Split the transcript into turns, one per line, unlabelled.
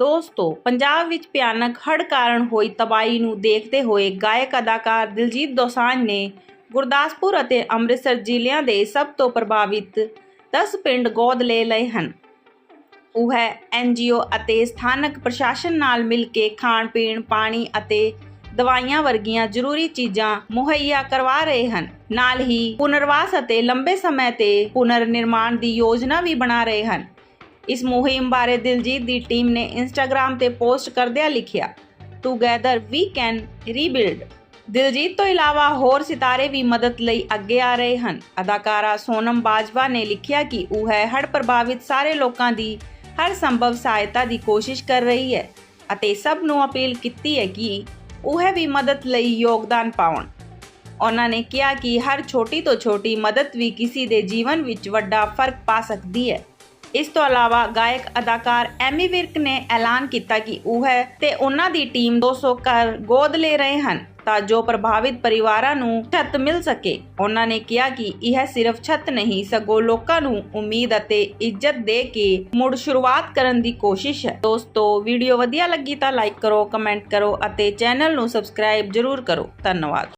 ਦੋਸਤੋ, ਪੰਜਾਬ ਵਿੱਚ ਭਿਆਨਕ ਹੜ੍ਹ ਕਾਰਨ ਹੋਈ ਤਬਾਹੀ ਨੂੰ ਦੇਖਦੇ ਹੋਏ ਗਾਇਕ ਅਦਾਕਾਰ ਦਿਲਜੀਤ ਦੋਸਾਂਝ ਨੇ ਗੁਰਦਾਸਪੁਰ ਅਤੇ ਅੰਮ੍ਰਿਤਸਰ ਜ਼ਿਲ੍ਹਿਆਂ ਦੇ ਸਭ ਤੋਂ ਪ੍ਰਭਾਵਿਤ 10 ਪਿੰਡ ਗੋਦ ਲੈ ਲਏ ਹਨ। ਉਹ ਹੈ ਐਨਜੀਓ ਅਤੇ ਸਥਾਨਕ ਪ੍ਰਸ਼ਾਸਨ ਨਾਲ ਮਿਲ ਕੇ ਖਾਣ, ਪੀਣ, ਪਾਣੀ ਅਤੇ ਦਵਾਈਆਂ ਵਰਗੀਆਂ ਜ਼ਰੂਰੀ ਚੀਜ਼ਾਂ ਮੁਹੱਈਆ ਕਰਵਾ ਰਹੇ ਹਨ। ਨਾਲ ਹੀ ਪੁਨਰਵਾਸ ਅਤੇ ਲੰਬੇ ਸਮੇਂ ਤੇ ਪੁਨਰ ਨਿਰਮਾਣ ਦੀ ਯੋਜਨਾ ਵੀ ਬਣਾ ਰਹੇ ਹਨ। ਇਸ ਮੁਹਿੰਮ ਬਾਰੇ ਦਿਲਜੀਤ ਦੀ ਟੀਮ ਨੇ ਇੰਸਟਾਗ੍ਰam ਤੇ ਪੋਸਟ ਕਰਦਿਆਂ ਲਿਖਿਆ together we can rebuild Diljit ਤੋਂ ਇਲਾਵਾ ਹੋਰ ਸਿਤਾਰੇ ਵੀ ਮਦਦ ਲਈ ਅੱਗੇ ਆ ਰਹੇ ਹਨ। ਅਦਾਕਾਰਾ ਸੋਨਮ ਬਾਜਵਾ ਨੇ ਲਿਖਿਆ ਕਿ ਉਹ ਹੈ ਹੜ੍ਹ ਪ੍ਰਭਾਵਿਤ ਸਾਰੇ ਲੋਕਾਂ ਦੀ ਹਰ ਸੰਭਵ ਸਹਾਇਤਾ ਦੀ ਕੋਸ਼ਿਸ਼ ਕਰ ਰਹੀ ਹੈ ਅਤੇ ਸਭ ਨੂੰ ਅਪੀਲ ਕੀਤੀ ਹੈ ਕਿ ਉਹ ਵੀ ਮਦਦ ਲਈ ਯੋਗਦਾਨ ਪਾਉਣ। ਉਹਨਾਂ ਨੇ ਕਿਹਾ ਕਿ ਹਰ ਛੋਟੀ ਤੋਂ ਛੋਟੀ ਮਦਦ ਵੀ ਕਿਸੇ ਦੇ ਜੀਵਨ ਵਿੱਚ ਵੱਡਾ ਫ਼ਰਕ ਪਾ ਸਕਦੀ ਹੈ। ਇਸ ਤੋਂ ਇਲਾਵਾ ਗਾਇਕ, ਅਦਾਕਾਰ ਐਮੀ ਵਿਰਕ ਨੇ ਐਲਾਨ ਕੀਤਾ ਕਿ ਉਹ ਹੈ ਤੇ ਉਹਨਾਂ ਦੀ ਟੀਮ 200 ਘਰ ਗੋਦ ਲੈ ਰਹੇ ਹਨ ਤਾਂ ਜੋ ਪ੍ਰਭਾਵਿਤ ਪਰਿਵਾਰਾਂ ਨੂੰ ਛੱਤ ਮਿਲ ਸਕੇ। ਉਹਨਾਂ ਨੇ ਕਿਹਾ ਕਿ ਇਹ ਸਿਰਫ ਛੱਤ ਨਹੀਂ, ਸਗੋਂ ਲੋਕਾਂ ਨੂੰ ਉਮੀਦ ਅਤੇ ਇੱਜ਼ਤ ਦੇ ਕੇ ਮੁੜ ਸ਼ੁਰੂਆਤ ਕਰਨ ਦੀ ਕੋਸ਼ਿਸ਼ ਹੈ। ਦੋਸਤੋ, ਵੀਡੀਓ ਵਧੀਆ ਲੱਗੀ ਤਾਂ ਲਾਈਕ ਕਰੋ, ਕਮੈਂਟ ਕਰੋ ਅਤੇ ਚੈਨਲ ਨੂੰ ਸਬਸਕ੍ਰਾਈਬ ਜ਼ਰੂਰ ਕਰੋ। ਧੰਨਵਾਦ।